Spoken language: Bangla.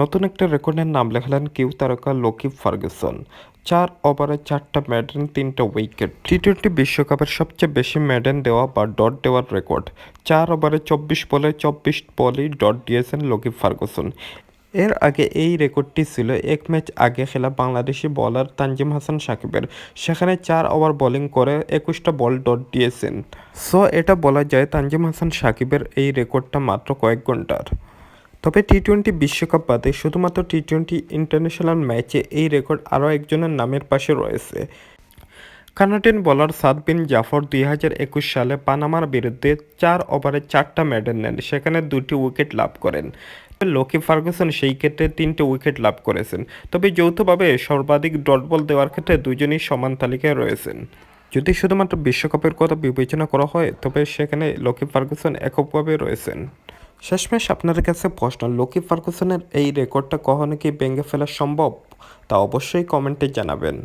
নতুন একটা রেকর্ডের নাম লেখালেন কিউ তারকা লোকি ফার্গুসন। চার ওভারে চারটা মেডেন তিনটা উইকেট। টি টোয়েন্টি বিশ্বকাপের সবচেয়ে বেশি মেডেন দেওয়া বা ডট দেওয়ার রেকর্ড। চার ওভারে চব্বিশ বলে চব্বিশ বলেই ডট দিয়েছেন লোকি ফার্গুসন। এর আগে এই রেকর্ডটি ছিল এক ম্যাচ আগে খেলা বাংলাদেশি বলার তানজিম হাসান সাকিবের। সেখানে চার ওভার বোলিং করে একুশটা বল ডট দিয়েছেন। সো এটা বলা যায় তানজিম হাসান সাকিবের এই রেকর্ডটা মাত্র কয়েক ঘণ্টার। তবে টি টোয়েন্টি বিশ্বকাপ বাদে শুধুমাত্র টি টোয়েন্টি ইন্টারন্যাশনাল ম্যাচে এই রেকর্ড আরও একজনের নামের পাশে রয়েছে। কানাডিয়ান বলার সাদ বিন জাফর দুই হাজার একুশ সালে পানামার বিরুদ্ধে চার ওভারে চারটা মেডেল নেন, সেখানে দুটি উইকেট লাভ করেন। লোকি ফার্গুসন সেই ক্ষেত্রে তিনটে উইকেট লাভ করেছেন। তবে যৌথভাবে সর্বাধিক ডট বল দেওয়ার ক্ষেত্রে দুজনই সমান তালিকায় রয়েছেন। যদি শুধুমাত্র বিশ্বকাপের কথা বিবেচনা করা হয়, তবে সেখানে লোকি ফার্গুসন এককভাবে রয়েছেন। শেষমেশ আপনার কাছে প্রশ্ন, লোকি ফার্গুসনের এই রেকর্ডটা কখনো কি ভেঙে ফেলা সম্ভব? তা অবশ্যই কমেন্টে জানাবেন।